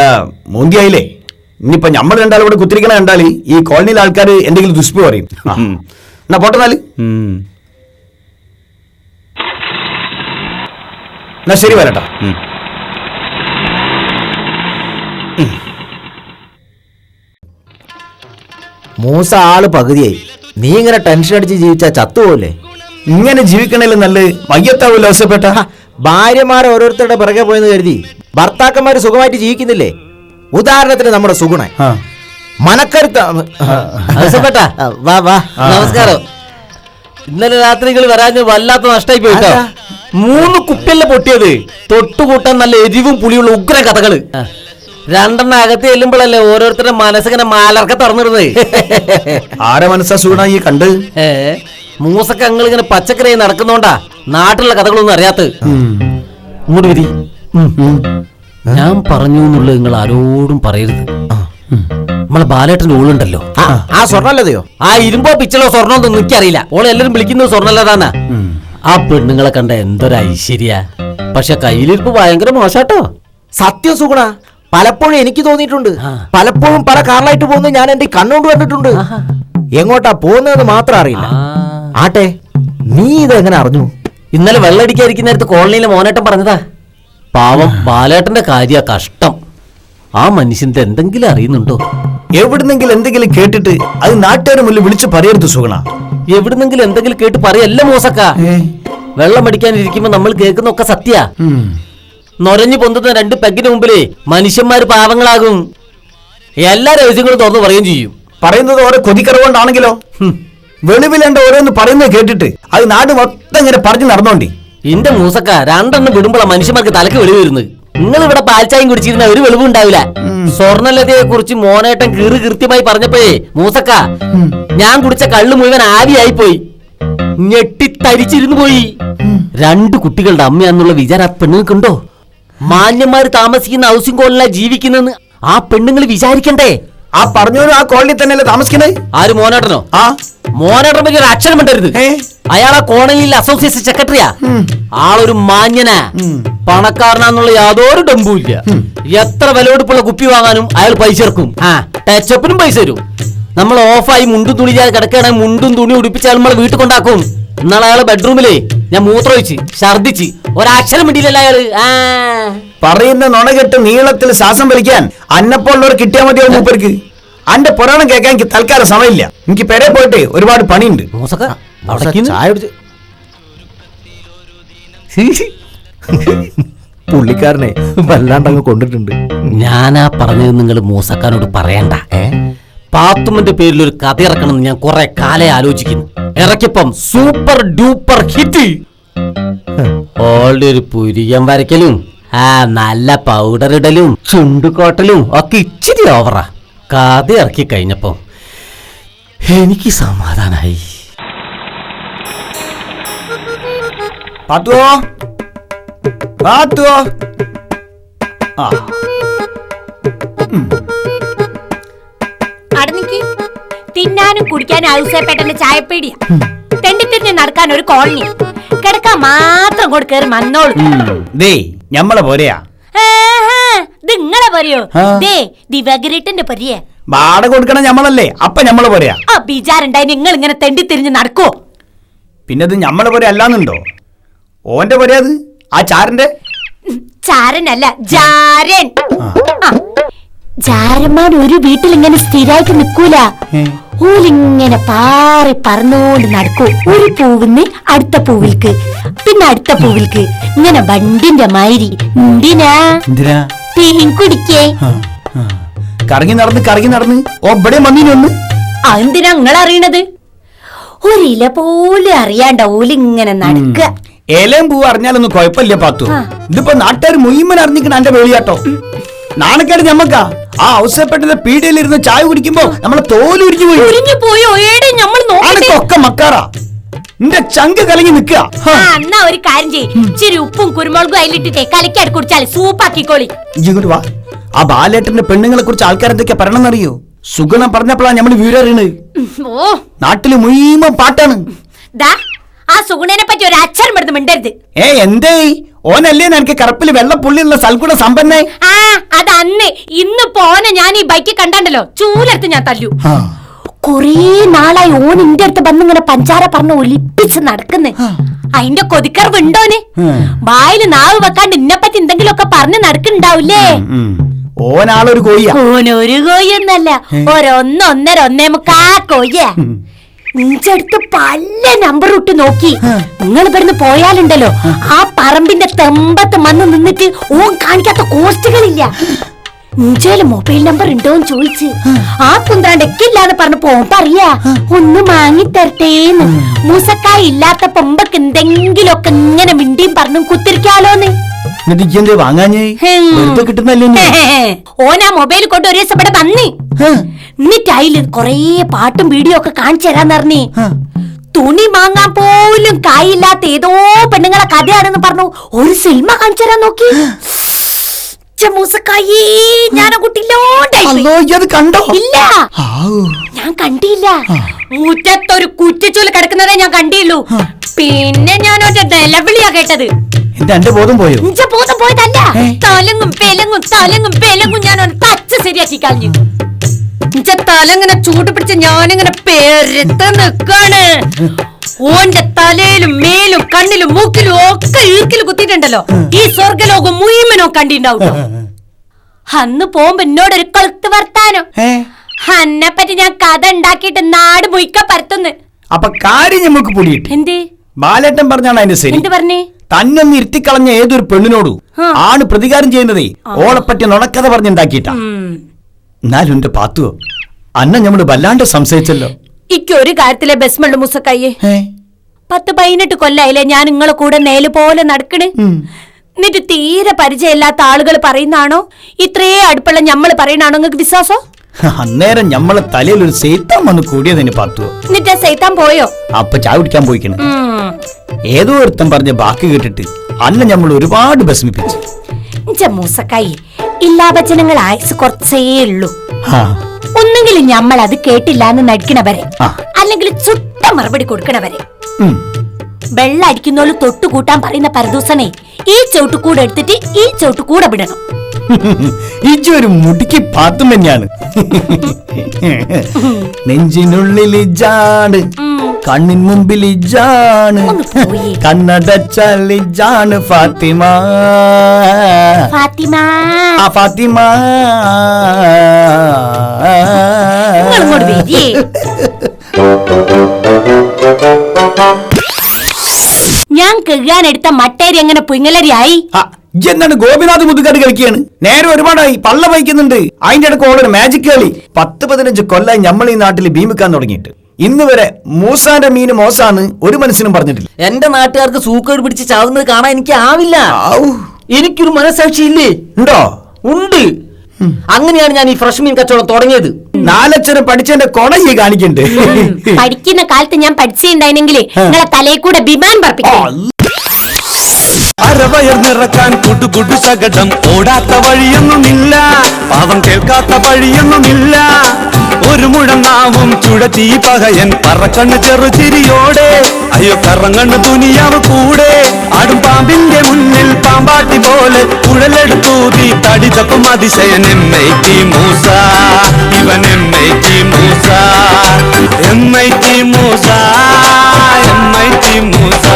മോന്തിയായില്ലേ? ഇനിയിപ്പൊ നമ്മൾ രണ്ടാളും ഇവിടെ കുത്തിരിക്കണ കണ്ടാൽ ഈ കോളനിയിലെ ആൾക്കാർ എന്തെങ്കിലും ദുഷ്പു പറയും. എന്നാ പോട്ടെന്നാൽ. എന്നാ ശരി വരട്ടാ. മൂസ ആൾ പകുതിയായി. നീ ഇങ്ങനെ ടെൻഷൻ അടിച്ച് ജീവിച്ചാ ചത്തുപോലേ ഇങ്ങനെ ജീവിക്കണേലും നല്ല മയ്യത്താവൂല്ലോ ഭാര്യമാരെ ഓരോരുത്തരുടെ പിറകെ പോയെന്ന് കരുതി. ഭർത്താക്കന്മാര് സുഖമായിട്ട് ജീവിക്കുന്നില്ലേ? ഉദാഹരണത്തിന് നമ്മുടെ സുഗുണൻ. മനക്കരുത്ത വാ വാ നമസ്കാരം. ഇന്നലെ രാത്രികൾ വരാൻ വല്ലാത്ത നഷ്ടമായി പോയിട്ടോ മൂന്ന് കുപ്പിയല്ല പൊട്ടിയത്? തൊട്ടുകൂട്ടാൻ നല്ല എരിവും പുളിയുള്ള ഉഗ്ര കഥകൾ. രണ്ടെണ്ണം അകത്ത് ചെല്ലുമ്പോഴല്ലേ ഓരോരുത്തരുടെ മനസ്സിങ്ങനെ മാലർക്ക തുറന്നിരുന്നത് ആരെ മനസ്സാ സുഗുണ ഈ കണ്ട്? മൂസക്കങ്ങൾ മൂസക്ക അങ്ങൾ ഇങ്ങനെ പച്ചക്കറി നടക്കുന്നോണ്ടാ നാട്ടിലുള്ള കഥകളൊന്നും അറിയാത്ത ഇങ്ങോട്ട് വിധി ഞാൻ പറഞ്ഞു എന്നുള്ളത് നിങ്ങൾ ആരോടും പറയരുത്. നമ്മളെ ബാലേട്ടന്റെ ഓളുണ്ടല്ലോ. ആ, ആ. സ്വർണല്ലതയോ ആ ഇരുമ്പോ പിച്ചലോ സ്വർണോ ഒന്നും എനിക്കറിയില്ല. ഓളെ എല്ലാരും വിളിക്കുന്നത് സ്വർണല്ലതാന്നാ ആ പെണ്ണുങ്ങളെ കണ്ട എന്തൊരു ഐശ്വര്യ. പക്ഷെ കയ്യിലിരിപ്പ് ഭയങ്കര മോശാട്ടോ. സത്യം സുഗുണ. പലപ്പോഴും എനിക്ക് തോന്നിയിട്ടുണ്ട്. പലപ്പോഴും പല കാറിലായിട്ട് പോകുന്നത് ഞാൻ എന്റെ കണ്ണുകൊണ്ട് കണ്ടിട്ടുണ്ട്. എങ്ങോട്ടാ പോകുന്നതെന്ന് മാത്രം അറിയില്ല. ആട്ടെ നീ ഇതെങ്ങനെ അറിഞ്ഞു? ഇന്നലെ വെള്ളടിക്കാതിരിക്കുന്ന നേരത്ത് കോളനിയിലെ മോനേട്ടം പറഞ്ഞതാ. പാവം ബാലേട്ടന്റെ കാര്യ കഷ്ടം. ആ മനുഷ്യന്റെ എന്തെങ്കിലും അറിയുന്നുണ്ടോ? എവിടുന്നെങ്കിലും എന്തെങ്കിലും കേട്ടിട്ട് അത് നാട്ടുകാരുടെ മുന്നിൽ വിളിച്ച് പറയരുത് സുഗണ. എവിടുന്നെങ്കിലും എന്തെങ്കിലും കേട്ട് പറയല്ല മോസക്ക വെള്ളം അടിക്കാനിരിക്കുമ്പോ നമ്മൾ കേൾക്കുന്നൊക്കെ സത്യ. നൊരഞ്ഞു പൊന്തുന്ന രണ്ട് പെഗിന് മുമ്പിലേ മനുഷ്യന്മാര് പാവങ്ങളാകും. എല്ലാ രഹസ്യങ്ങളും തുറന്നു പറയുകയും ചെയ്യും. പറയുന്നത് ഓരോ കൊതിക്കറവുകൊണ്ടാണെങ്കിലോ? വെളിവിലേണ്ട ഓരോന്ന് പറയുന്നത് കേട്ടിട്ട് അത് നാട് മൊത്തം ഇങ്ങനെ പറഞ്ഞു നടന്നോണ്ടി. എന്റെ മൂസക്ക രണ്ടെണ്ണം വിടുമ്പോഴാ മനുഷ്യന്മാർക്ക് തലക്ക് വെളി വരുന്നത്. നിങ്ങൾ ഇവിടെ പാൽച്ചായം കുടിച്ചിരുന്ന ഒരു വെളിവും ഉണ്ടാവില്ല. സ്വർണലതയെ കുറിച്ച് മോനേട്ടൻ കീറി കൃത്യമായി പറഞ്ഞപ്പോഴേ മൂസക്ക ഞാൻ കുടിച്ച കള്ളു മുഴുവൻ ആവിയായി പോയി ഞെട്ടിത്തരിച്ചിരുന്നു പോയി. രണ്ട് കുട്ടികളുടെ അമ്മയാന്നുള്ള വിചാരം ആ പെണ്ണുങ്ങൾക്കുണ്ടോ? മാന്യന്മാര് താമസിക്കുന്ന ഹൗസിംഗ് കോളിലാണ് ജീവിക്കുന്നെന്ന് ആ പെണ്ണുങ്ങൾ വിചാരിക്കണ്ടേ? ആ പറഞ്ഞു ആ കോളനി തന്നെയല്ലേ താമസിക്കണേ ആര് മോനേട്ടനോ? ആ. മോനേട്ടൻ പറ്റി ഒരു അക്ഷരം മിണ്ടരുത് അയാളെ അയാൾ ആ കോളനിയിൽ അസോസിയേഷൻ സെക്രട്ടറിയാ ആളൊരു മാന്യനാ. പണക്കാരനാന്നുള്ള യാതൊരു ഡമ്പും ഇല്ല. എത്ര വിലപിടിപ്പുള്ള കുപ്പി വാങ്ങാനും അയാൾ പൈസ ഇറക്കും ആ. ടച്ചപ്പിനും പൈസ തരും. നമ്മൾ ഓഫായി മുണ്ടും തുണി കിടക്കുകയാണെങ്കിൽ മുണ്ടും തുണി ഉടുപ്പിച്ച് അയാൾ നമ്മളെ വീട്ടിൽ കൊണ്ടാക്കും. എന്നാൽ അയാളെ ബെഡ്റൂമിലേ ഞാൻ മൂത്രമൊഴിച്ച് ഛർദിച്ച് ഒരക്ഷരം മിണ്ടിയില്ലല്ലോ അയാൾ. ആ. പറയുന്ന നുണ കെട്ട് നീളത്തിൽ ശ്വാസം വലിക്കാൻ അന്നപ്പോലുള്ളവർ കിട്ടിയാൽ മതിയോ മൂപ്പർക്ക്? അന്റെ പുരാണം കേൾക്കാൻ എനിക്ക് തൽക്കാലം സമയമില്ല. എനിക്ക് പെരെ പോയിട്ട് ഒരുപാട് പണിയുണ്ട്. മൂസക്ക മൂസ അവിടേക്കിന്ന് ചായ കുടിച്ച്. പുള്ളിക്കാരനെ വല്ലാണ്ടങ്ങ് കൊണ്ടിട്ടുണ്ട്. ഞാനാ പറഞ്ഞത് നിങ്ങൾ മൂസക്കാനോട് പറയണ്ട. ഏ? പാത്തുമ്മന്റെ പേരിൽ ഒരു കഥ ഇറക്കണമെന്ന് ഞാൻ കുറെ കാലേ ആലോചിക്കുന്നു. ഇറക്കിപ്പം സൂപ്പർ ഡൂപ്പർ ഹിറ്റ് ഓളുടെ ഒരു പുരിയം വരയ്ക്കലും ആ നല്ല പൗഡർ ഇടലും ചുണ്ടുകോട്ടലും ഒക്കെ ഇച്ചിരി ഓവറാ കഥ ഇറക്കി കഴിഞ്ഞപ്പം എനിക്ക് സമാധാനായി. പാത്തുവോ? പാത്തുവോ? ആ. തിന്നാനും കുടിക്കാനും ഔസേപ്പേട്ടന്റെ ചായപ്പേടിയാ. തെണ്ടിത്തിരിഞ്ഞ് നടക്കാൻ ഒരു കോളനി. കിടക്കാൻ മാത്രം കൂടെ കയറി മന്നോളൂ ദേ ഞമ്മളെ പോരെയാ. നിങ്ങളെ പറയോ. ദേ ദിവഗരിട്ടന്റെ പരിയെ. വാടക കൊടുക്കണം ഞമ്മളല്ലേ അപ്പൊ ഞമ്മളെ പോരെയാ. ആ ബിജാറുണ്ടായി നിങ്ങൾ ഇങ്ങനെ തെണ്ടിത്തിരിഞ്ഞ് നടക്കോ? പിന്നെ അത് ഞമ്മളെ പോരെ അല്ലാന്നുണ്ടോ? ഓന്റെ പോരെ അത്? ആ ചാരന്റെ? ചാരനല്ല ജാരൻ. ജാരന്മാർ ഒരു വീട്ടിൽ ഇങ്ങനെ സ്ഥിരമായിട്ട് നിക്കൂല ഓലിങ്ങനെ പാറി പറന്നോണ്ട് നടക്കൂ. ഒരു പൂവിന്ന് അടുത്ത പൂവിൽക്ക് പിന്നെ അടുത്ത പൂവിൽക്ക്. ഇങ്ങനെ വണ്ടിന്റെ മാതിരി. എന്തിനാ? എന്തിനാ? തേൻ കുടിക്കേ. കറങ്ങി നടന്ന് കറങ്ങി നടന്ന്. ഒബടെ ഒന്ന്. അതെന്തിനാ നിങ്ങൾ അറിയണത്? ഒരില പോലും അറിയാണ്ട ഓലിങ്ങനെ നടക്ക ഏലം പൂവ് അറിഞ്ഞാലൊന്നും കുഴപ്പമില്ല പാത്തു. ഇതിപ്പോ നാട്ടുകാർ മുയ്മൻ അറിഞ്ഞിക്കണ എന്റെ വേളിയാട്ടോ നാണക്കേട് ഞമ്മക്കാ. ആ ഔസപ്പെട്ടന്റെ പീടികയിലിരുന്ന് ചായ കുടിക്കുമ്പോ നമ്മളെ തോലുരിഞ്ഞു പോയി. ഉരിഞ്ഞു പോയോ? ഏടെ നമ്മൾ നോക്കട്ടെ. ആണക്കൊക്കെ മക്കാറാ. നിന്റെ ചങ്ക് കലങ്ങി നിക്ക ആ എന്നാ ഒരു കാര്യം ചെയ്യ്. ഇച്ചിരി ഉപ്പും കുരുമുളകും അതിലിട്ടിട്ടേ കലക്കാട് കുടിച്ചാൽ സൂപ്പാക്കിക്കോളി. ഇങ്ങോട്ട് വാ. ആ ബാലേട്ടന്റെ പെണ്ണുങ്ങളെ കുറിച്ച് ആൾക്കാരെന്തൊക്കെ പറയണമെന്നറിയോ? സുഗുണം പറഞ്ഞപ്പോഴാ നമ്മൾ വീരറിയണത് ഓ. നാട്ടിൽ മുഴുവൻ പാട്ടാണ്. ദാ ആ സുഗുണനെ പറ്റി ഒരു അക്ഷരം എടുത്ത് മിണ്ടരുത്. ഏ എന്തേ? ഓനല്ലേ നിനക്ക് കറുപ്പിൽ വെള്ളപ്പുള്ളിയുള്ള സൽഗുണ സമ്പന്നേ? ആ അത് അന്നേ ഇന്ന് പോനെ ഞാൻ ഈ ബൈക്ക് കണ്ടല്ലോ ചൂലെടുത്ത് ഞാൻ തല്ലു. കൊറേ നാളായി ഓൻ ഇന്റെ അടുത്ത് വന്ന് ഇങ്ങനെ പഞ്ചാര പറഞ്ഞ് ഒലിപ്പിച്ച് നടക്കുന്നേ. അതിന്റെ കൊതിക്കറിവുണ്ടോന്? വായിൽ നാവ് വെക്കാണ്ട് എന്തെങ്കിലും ഒക്കെ പറഞ്ഞ് നടക്കുന്നുണ്ടാവൂലേ? ഓനാളൊരു കോയ്യ ഓനൊരു കോയ്യൊന്നല്ല ഒരൊന്നൊന്നര ഒന്നേ മുക്കാ കോയ്യ ഇഞ്ചടുത്ത് പല നമ്പർ ഇട്ട് നോക്കി. നിങ്ങൾ ഇവിടുന്ന് പോയാലുണ്ടല്ലോ. ആ. പറമ്പിന്റെ തെമ്പത്ത് വന്ന് നിന്നിട്ട് ഓൻ കാണിക്കാത്ത കോസ്റ്റുകളില്ല. ഇഞ്ചയിൽ മൊബൈൽ നമ്പർ ഉണ്ടോന്ന് ചോദിച്ച്. ആ. കുന്ത്രാണ്ടക്കില്ലാന്ന് പറഞ്ഞപ്പോ ഓൻ പറയാ ഒന്ന് മാങ്ങി തരട്ടേന്ന് മൂസക്കായ ഇല്ലാത്ത പൊമ്പക്ക് എന്തെങ്കിലുമൊക്കെ ഇങ്ങനെ മിണ്ടിയും പറഞ്ഞും കുത്തിരിക്കാലോന്ന്. എന്നിട്ട് ഇജ്ജെന്തേ വാങ്ങാഞ്ഞേ? ഹും. വെറുതെ കിട്ടുന്നല്ലേ ഓനാ മൊബൈൽ കൊണ്ട് ഒരു ദിവസം ഇവിടെ വന്നി. എന്നിട്ട് അതിൽ കൊറേ പാട്ടും വീഡിയോ ഒക്കെ കാണിച്ചു പറഞ്ഞേ. തുണി വാങ്ങാൻ പോലും കായില്ലാത്ത ഏതോ പെണ്ണുങ്ങളെ കഥയാണെന്ന് പറഞ്ഞു. ഒരു സിനിമ കാണിച്ചു തരാൻ നോക്കി. ഞാൻ കണ്ടില്ല. മുറ്റത്തൊരു കുറ്റിച്ചോൽ കിടക്കുന്നതേ ഞാൻ കണ്ടിയുള്ളൂ. പിന്നെ ഞാൻ ഒറ്റ നിലവിളിയാ കേട്ടത്. എന്റെ എന്റെ ബോധം പോയോ? ഇഞ്ച ബോധം പോയതല്ല. തലങ്ങും പെലങ്ങും തലങ്ങും പെലങ്ങും ഞാൻ ഒന്ന് പച്ച ശരിയാക്കി കളഞ്ഞു. ഇഞ്ച തലങ്ങനെ ചൂട് പിടിച്ച് ഞാനിങ്ങനെ പെരുത്ത് നിക്കാണ്. ഓന്റെ തലയിലും മേലും കണ്ണിലും മൂക്കിലും ഒക്കെ ഈർക്കിൽ കുത്തിയിട്ടുണ്ടല്ലോ. ഈ സ്വർഗലോകം മുഴുവനോ കണ്ടിണ്ടാവും. അന്ന് പോകുമ്പോ എന്നോടൊരു കൊളുത്ത് വർത്താനോ. അന്നെ പറ്റി ഞാൻ കഥ ഉണ്ടാക്കിയിട്ട് നാട് മുയിക്ക പരത്തുന്നു. അപ്പൊ കാര്യം നമുക്ക് പൊടിയിട്ട് എന്തേ? ബാലേട്ടൻ പറഞ്ഞാണ് അതിന്റെ ശരി. എന്ത് പറഞ്ഞേ? തന്നൊന്ന് ഇരുത്തിക്കളഞ്ഞ ഏതൊരു പെണ്ണിനോടു ആണ് പ്രതികാരം ചെയ്യുന്നതേ? ഓളെപ്പറ്റി നുണക്കഥ പറഞ്ഞുണ്ടാക്കിയിട്ട. എന്നാലും എന്റെ പാത്തുവോ? അന്ന ഞമ്മൾ വല്ലാണ്ട് സംശയിച്ചല്ലോ. ഇക്ക് ഒരു കാര്യത്തിലെ ബസ്മള്ളു മുസക്കയ്യേ. പത്ത് പതിനെട്ട് കൊല്ലായില്ലേ ഞാൻ നിങ്ങളെ കൂടെ നേൽ പോലെ നടക്കണ്? നിന്റെ തീരെ പരിചയമില്ലാത്ത ആളുകൾ പറയുന്നാണോ ഇത്രേ അടുപ്പുള്ള ഞമ്മൾ പറയണാണോ നിങ്ങൾക്ക് വിശ്വാസം? അന്നേരം ഞമ്മളെ തലയിൽ ഒരു സൈത്താൻ വന്ന് കൂടിയതിന് പത്തു എന്നിട്ട് സൈത്താൻ പോയോ? അപ്പൊ ചായ കുടിക്കാൻ പോയിക്കണ്. ഏതോ ഒരുത്തൻ പറഞ്ഞ ബാക്കി കേട്ടിട്ട് അന്ന ഞമ്മൾ ഒരുപാട് വിഷമിപ്പിച്ചു. മൂസക്കായി ഇല്ലാപചനങ്ങൾ ആയസ് കുറച്ചേ ഉള്ളൂ. ഒന്നെങ്കിലും ഞമ്മൾ അത് കേട്ടില്ല എന്ന് നടിക്കണവരെ അല്ലെങ്കിൽ ചുട്ട മറുപടി കൊടുക്കണവരെ. വെള്ളം അടിക്കുന്നോൾ തൊട്ടുകൂട്ടാൻ പറയുന്ന പരദൂസണേ ഈ ചവിട്ടുകൂടെ എടുത്തിട്ട് ഈ ചവിട്ടുകൂടെ വിടണം. ഇജ്ജ് ഒരു മുടിക്ക് പാത്തും തന്നെയാണ് നെഞ്ചിനുള്ളിൽ ഇജാണ് കണ്ണിൻ മുമ്പിൽ ഇജാണ് പോയി. കണ്ണടച്ചാൽ ഇജാണ് ഫാത്തിമ. ഫാത്തിമ. ആ ഫാത്തിമ. ഞാൻ ഇങ്ങോട്ട് എടുത്ത ഞാൻ കഴുകാനെടുത്ത മട്ടേരി എങ്ങനെ പുങ്ങലരിയായി എന്താണ് ഗോപിനാഥ് മുതുകാട് കളിക്കുകയാണ് നേരെ ഒരുപാടായി. പള്ള വഹിക്കുന്നുണ്ട്. അതിന്റെ ഇടയ്ക്ക് ഓളൊരു മാജിക് കളി. പത്ത് പതിനഞ്ച് കൊല്ലായി നമ്മൾ ഈ നാട്ടിൽ ഭീമിക്കാൻ തുടങ്ങിയിട്ട്. ഇന്ന് വരെ മൂസാന്റെ മീന് മോശാന്ന് ഒരു മനസ്സിനും പറഞ്ഞിട്ടില്ല. എന്റെ നാട്ടുകാർക്ക് സൂക്കേട് പിടിച്ച് ചാവുന്നത് കാണാൻ എനിക്ക് ആവില്ല. ഔ, എനിക്കൊരു മനസാക്ഷി ഇല്ലേ ഉണ്ടോ. ഉണ്ട് അങ്ങനെയാണ് ഞാൻ ഈ ഫ്രഷ് മീൻ കച്ചവടം തുടങ്ങിയത്. നാലക്ഷരം പഠിച്ചതിന്റെ കൊട ഈ കാണിക്കണ്ട് പഠിക്കുന്ന കാലത്ത് ഞാൻ പഠിച്ചിട്ടുണ്ടായിരുന്നെങ്കിൽ നിങ്ങളെ തലയിൽ കൂടെ വിമാനം പറപ്പിക്കും അരവയർ നിറക്കാൻ കുടുകുടു ശകടം. ഓടാത്ത വഴിയൊന്നുമില്ല. പാവം കേൾക്കാത്ത വഴിയൊന്നുമില്ല. ഒരു മുഴങ്ങാവും ചുഴത്തി പകയൻ. പറക്കണ്ണ് ചെറുചിരിയോടെ അയ്യോ കറങ്ങണ്ണ് തുനിയാവ് കൂടെ. ആടും പാമ്പിന്റെ മുന്നിൽ പാമ്പാട്ടി പോലെ കുഴലെടുത്തൂതി തടിതപ്പും അതിശയൻ എം മൂസ. ഇവൻ M Moosa. M Moosa. M I Moosa.